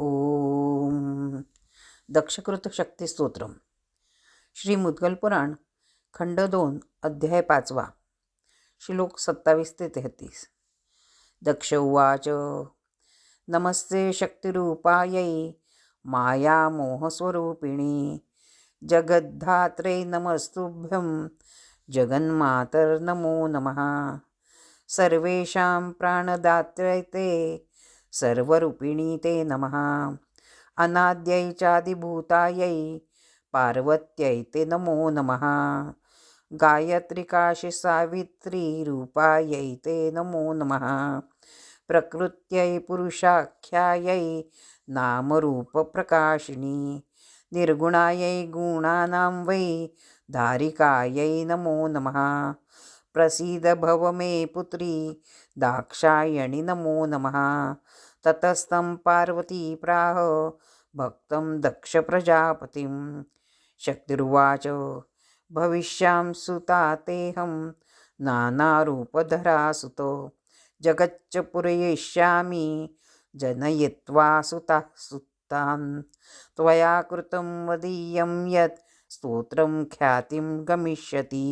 ओम. दक्षकृत शक्ती स्तोत्रम. श्री मुद्गल पुराण खंड दोन अध्याय पाचवा. श्लोक सत्तावीस ते तेहतीस. दक्ष उवाच नमस्ते शक्तिरूपायै माया मोहस्वरूपिणी जगद्धात्रे नमस्तुभ्यं जगन्मातर्नमो नमः सर्वेषां प्राणदात्रे ते सर्वरूपिणी ते नमः। अनाद्यै चादिभूतायै पार्वत्यै ते नमो नमः। गायत्रिकाशि सावित्रीरूपायै ते नमो नमः। प्रकृत्यै पुरुषाख्यायै नामरूपप्रकाशिनी। निर्गुणायै गुणानां वै धारिकायै नमो नमः। प्रसीद भव मे पुत्री दाक्षायणि नमो नमः। ततस्तं पार्वती प्राह भक्तं दक्षप्रजापतिं शक्तिरुवाच भविष्यां सुता तेऽहं नानारूपधरा सुतो जगच्च पूरयिष्यामि जनयित्वा सुतः सुतान्। त्वया कृतं वदीयं यत् स्तोत्रं ख्यातिं गमिष्यति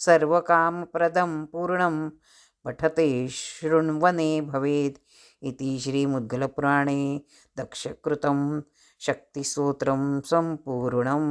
सर्वकामप्रदं पूर्णं पठते शृण्वने भवेत् इति श्रीमुद्गलपुराणे दक्षकृतं शक्तिस्तोत्रं सम्पूर्णम्